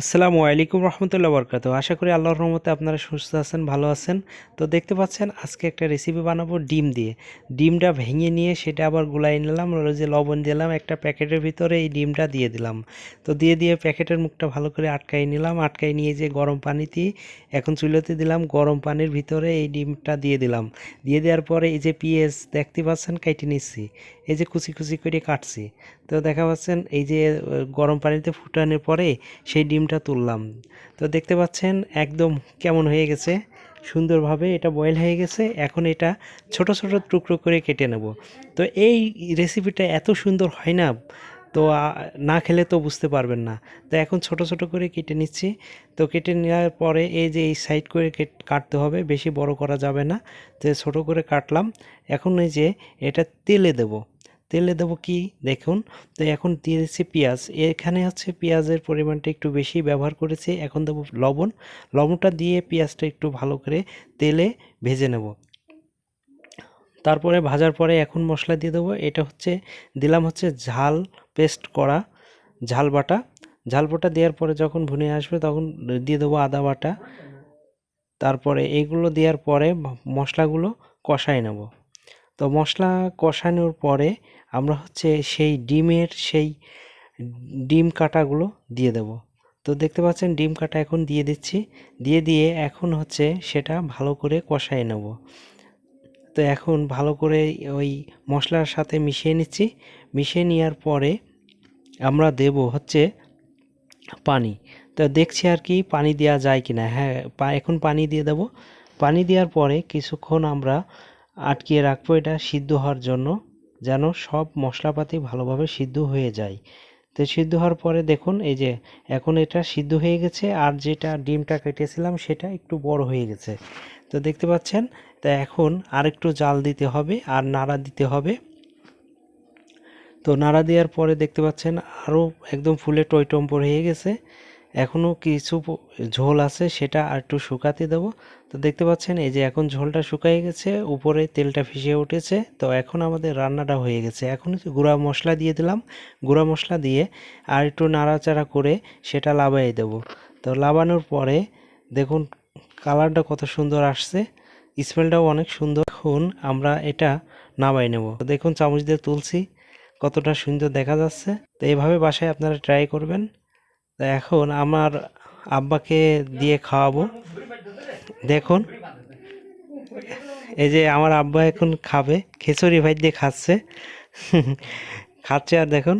আসসালামু আলাইকুম রহমতুল্লাহ বরকাত আশা করি আল্লাহর রহমতে আপনারা সুস্থ আছেন, ভালো আছেন। তো দেখতে পাচ্ছেন, আজকে একটা রেসিপি বানাবো ডিম দিয়ে। ডিমটা ভেঙে নিয়ে সেটা আবার গুলাই নিলাম যে লবণ দিলাম, একটা প্যাকেটের ভিতরে এই ডিমটা দিয়ে দিলাম। তো দিয়ে দিয়ে প্যাকেটের মুখটা ভালো করে আটকাই নিলাম আটকাই নিয়ে যে গরম পানিতে এখন চুলোতে দিলাম, গরম পানির ভিতরে এই ডিমটা দিয়ে দিলাম। দিয়ে দেওয়ার পরে এই যে পিঁয়াজ দেখতে পাচ্ছেন, কেটে নিচ্ছি। এই যে কুচি কুচি করে কাটছি। তো দেখা পাচ্ছেন, এই যে গরম পানিতে ফুটানোর পরে সেই ডিমটা তুললাম। তো দেখতে পাচ্ছেন একদম কেমন হয়ে গেছে। সুন্দরভাবে এটা বয়েল হয়ে গেছে। এখন এটা ছোট ছোট টুকরো করে কেটে নেব। তো এই রেসিপিটা এত সুন্দর হয় না, তো না খেলে তো বুঝতে পারবেন না। তো এখন ছোট ছোট করে কেটে নিচ্ছি। তো কেটে নেওয়ার পরে এই যে এই সাইড করে কেট- কাটতে হবে, বেশি বড় করা যাবে না। তো ছোট করে কাটলাম। এখন এই যে এটা তেলে দেবো। তেলে দেবো কি? দেখুন, তো এখন দিয়ে দিচ্ছি পেঁয়াজ। এখানে হচ্ছে পেঁয়াজের পরিমাণটা একটু বেশি ব্যবহার করেছি। এখন দেবো লবণ। লবণটা দিয়ে পেঁয়াজটা একটু ভালো করে তেলে ভেজে নেব। তারপরে ভাজার পরে এখন মশলা দিয়ে দেবো। এটা হচ্ছে, দিলাম হচ্ছে ঝাল পেস্ট করা ঝাল বাটা। ঝাল বাটা দেওয়ার পরে যখন ভুনে আসবে তখন দিয়ে দেবো আদা বাটা। তারপরে এইগুলো দেওয়ার পরে মশলাগুলো কষাই নেব। তো মশলা কষানোর পরে আমরা হচ্ছে সেই ডিমের সেই ডিম কাটাগুলো দিয়ে দেব। তো দেখতে পাচ্ছেন ডিম কাটা এখন দিয়ে দিচ্ছি। দিয়ে দিয়ে এখন হচ্ছে সেটা ভালো করে কষাই নেব। তো এখন ভালো করে ওই মশলার সাথে মিশিয়ে নিচ্ছি। মিশিয়ে নেওয়ার পরে আমরা দেব হচ্ছে পানি। তো দেখছি আর কি পানি দেওয়া যায় কি না হ্যাঁ এখন পানি দিয়ে দেব। পানি দেওয়ার পরে কিছুক্ষণ আমরা আটকিয়ে রাখব এটা সিদ্ধ হওয়ার জন্য, যেন সব মশলাপাতি ভালোভাবে সিদ্ধ হয়ে যায়। তো সিদ্ধ হওয়ার পরে দেখুন, এই যে এখন এটা সিদ্ধ হয়ে গেছে, আর যেটা ডিমটা কেটেছিলাম সেটা একটু বড় হয়ে গেছে। তো দেখতে পাচ্ছেন, তো এখন আরেকটু জাল দিতে হবে আর নাড়া দিতে হবে। তো নাড়া দেওয়ার পরে দেখতে পাচ্ছেন, আরও একদম ফুলে টইটম্বর হয়ে গেছে। এখনও কিছু ঝোল আছে, সেটা আর একটু শুকাতে দেবো। তো দেখতে পাচ্ছেন, এই যে এখন ঝোলটা শুকাই গেছে, উপরে তেলটা ফিসে উঠেছে। তো এখন আমাদের রান্নাটা হয়ে গেছে। এখন গুঁড়া মশলা দিয়ে দিলাম। গুঁড়া মশলা দিয়ে আর একটু নাড়াচাড়া করে সেটা লাবাই দেবো। তো লাবানোর পরে দেখুন, কালারটা কত সুন্দর আসছে। স্মেলটাও অনেক সুন্দর। এখন আমরা এটা নামাই নেব। দেখুন, চামচ দিয়ে তুলছি। কতটা সুন্দর দেখা যাচ্ছে। তো এইভাবে বাসায় আপনারা ট্রাই করবেন। তো এখন আমার আব্বাকে দিয়ে খাওয়াবো। দেখুন, এই যে আমার আব্বা এখন খাবে, খিচুড়ি ভাই দিয়ে খাচ্ছে। খাচ্ছে আর দেখুন।